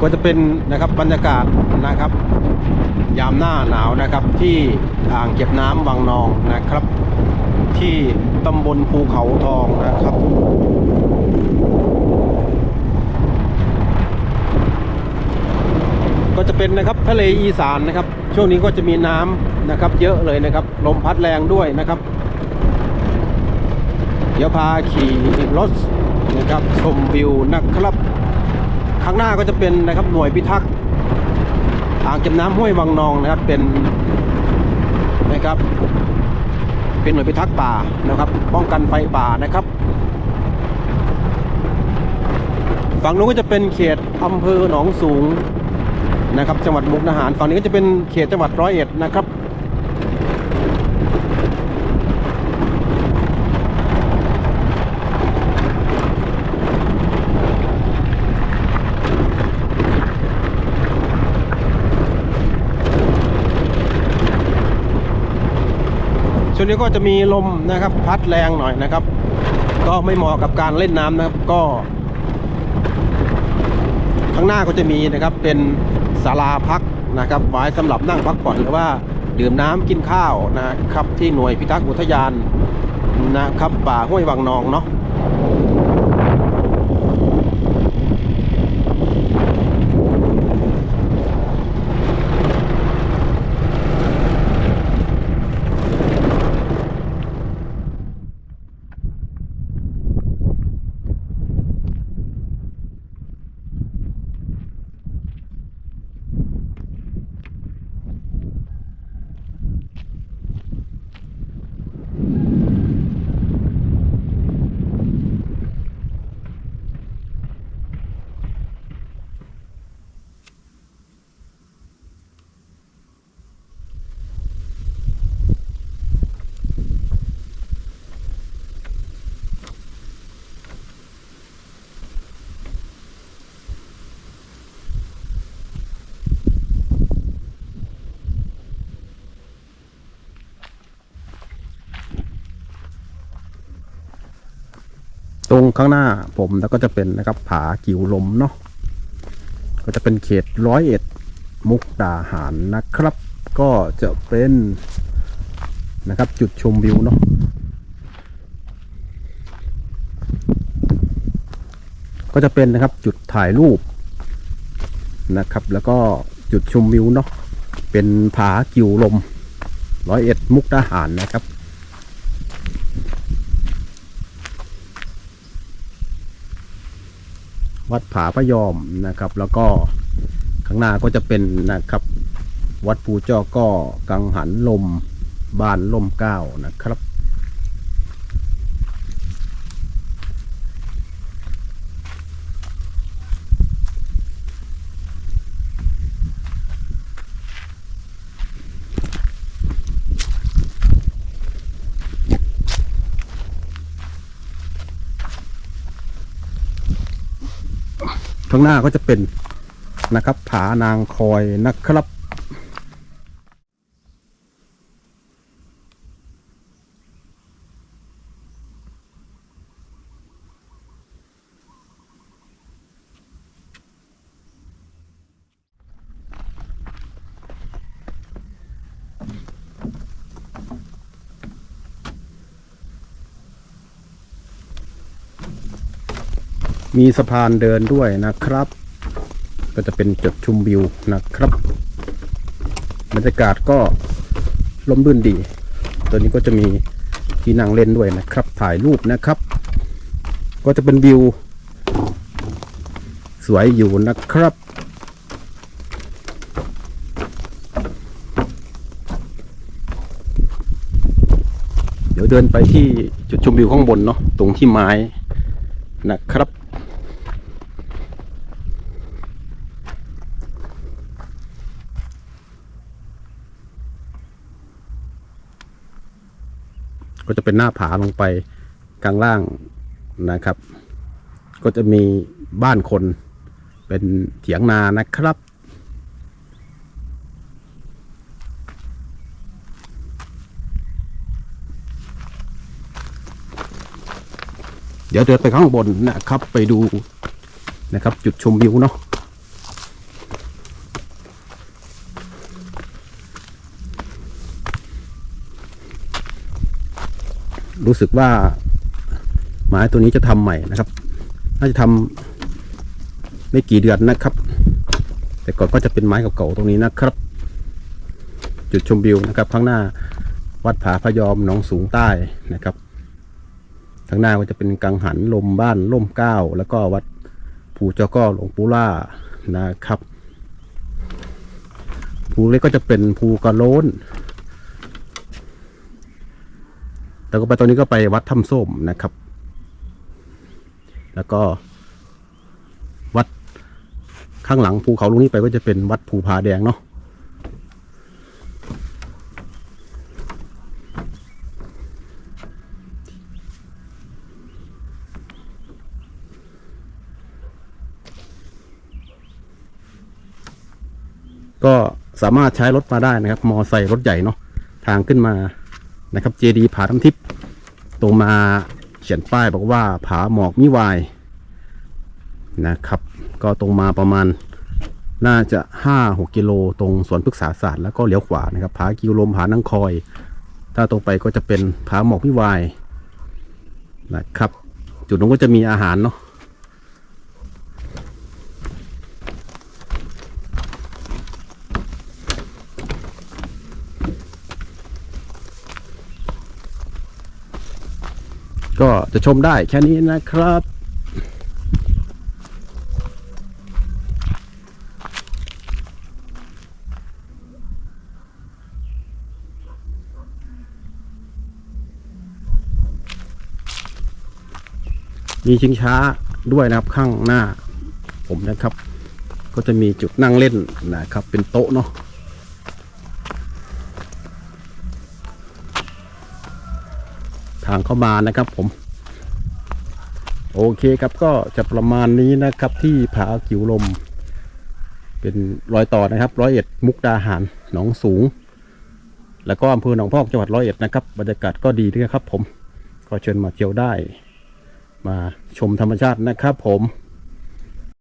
ก็จะเป็นนะครับบรรยากาศนะครับ ยามหน้าหนาวนะครับที่อ่างเก็บน้ำวังนองนะครับ ที่ตำบลภูเขาทองนะครับก็จะเป็นนะครับทะเลอีสานนะครับ ช่วงนี้ก็จะมีน้ำนะครับ เยอะเลยนะครับ ลมพัดแรงด้วยนะครับ เดี๋ยวพาขี่รถนะครับชมวิวนะครับ ข้างหน้าก็จะเป็นนะครับหน่วยพิทักษ์อ่างเก็บน้ำห้วยวังนองนะครับเป็นนะครับ เป็นหน่วยพิทักษ์ป่านะครับ ป้องกันไฟป่านะครับฝั่งนู้นก็จะเป็นเขตอำเภอหนองสูงนะครับ จังหวัดมุกดาหารฝั่งนี้ก็จะเป็นเขตจังหวัดร้อยเอ็ดนะครับ ช่วงนี้ก็จะมีลมนะครับพัดแรงหน่อยนะครับ ก็ไม่เหมาะกับการเล่นน้ำนะครับก็ข้างหน้าก็จะมีนะครับเป็นศาลาพักนะครับไว้สำหรับนั่งพักผ่อนหรือว่าดื่มน้ำกินข้าวนะครับที่หน่วยพิทักษ์อุทยานนะครับป่าห้วยวังนองเนาะ รงข้างหน้าผมแล้วก็จะเป็นนะครับผากิวลมเนาะก็จะเป็นเขตร้อยเอ็ดมุกดาหารนะครับ ก็จะเป็นนะครับจุดชมวิวเนาะก็จะเป็นนะครับจุดถ่ายรูปนะครับ แล้วก็จุดชมวิวเนาะเป็นผากิวลมร้อยเอ็ดมุกดาหารนะครับ วัดผาพระยอมนะครับ แล้วก็ข้างหน้าก็จะเป็นนะครับ วัดปูเจ้าก็กังหันลมบ้านลมเก้านะครับ ข้างหน้าก็จะเป็นนะครับ ผานางคอยนะครับ มีสะพานเดินด้วยนะครับ ก็จะเป็นจุดชมวิวนะครับบรรยากาศก็ลมรื่นดี ตัวนี้ก็จะมีที่นั่งเล่นด้วยนะครับ ถ่ายรูปนะครับ ก็จะเป็นวิว สวยอยู่นะครับ เดี๋ยวเดินไปที่จุดชมวิวข้างบนเนาะตรงที่ไม้นะครับ ก็จะเป็นหน้าผาลงไปกลางล่างนะครับ ก็จะมีบ้านคนเป็นเถียงนานะครับ เดี๋ยวเดินไปข้างบนนะครับ ไปดูนะครับ จุดชมวิวเนาะ รู้สึกว่าไม้ตัวนี้จะทำใหม่นะครับ น่าจะทำไม่กี่เดือนนะครับ แต่ก่อนก็จะเป็นไม้เก่าๆตรงนี้นะครับ จุดชมวิวนะครับ ข้างหน้าวัดผาพยอมหนองสูงใต้นะครับข้างหน้าก็จะเป็นกังหันลมบ้านล่มเก้า แล้วก็วัดภูเจ้าก็หลวงปู่ล่านะครับภูเล็กก็จะเป็นภูกระโล้น แล้วก็ไปตอนนี้ก็ไปวัดถ้ำส้มนะครับ แล้วก็ วัดข้างหลังภูเขาลูกนี้ไปก็จะเป็นวัดภูผาแดงเนาะก็สามารถใช้รถมาได้นะครับ มอไซค์รถใหญ่เนาะทางขึ้นมา นะครับ เจดีผาทั้งทิพย์ตรงมาเขียนป้ายบอกว่าผาหมอกมิวายนะครับ ก็ตรงมาประมาณน่าจะห้าหกกิโลตรงสวนพฤกษาศาสตร์แล้วก็เลี้ยวขวานะครับผากิวลมผานังคอย ถ้าตรงไปก็จะเป็นผาหมอกมิวายนะครับ จุดนั้นก็จะมีอาหารเนาะ ก็ จะชมได้แค่นี้นะครับ มีชิงช้าด้วยนะครับข้างหน้า ผมนะครับ ก็จะมีจุดนั่งเล่นนะครับ เป็นโต๊ะเนาะทางเข้ามานะครับผม โอเคครับก็จะประมาณนี้นะครับที่ผากิวลม เป็นรอยต่อนะครับร้อยเอ็ดมุกดาหารหนองสูง แล้วก็อำเภอหนองพอกจังหวัดร้อยเอ็ดนะครับบรรยากาศก็ดีด้วยครับผมก็เชิญมาเที่ยวได้ มาชมธรรมชาตินะครับผม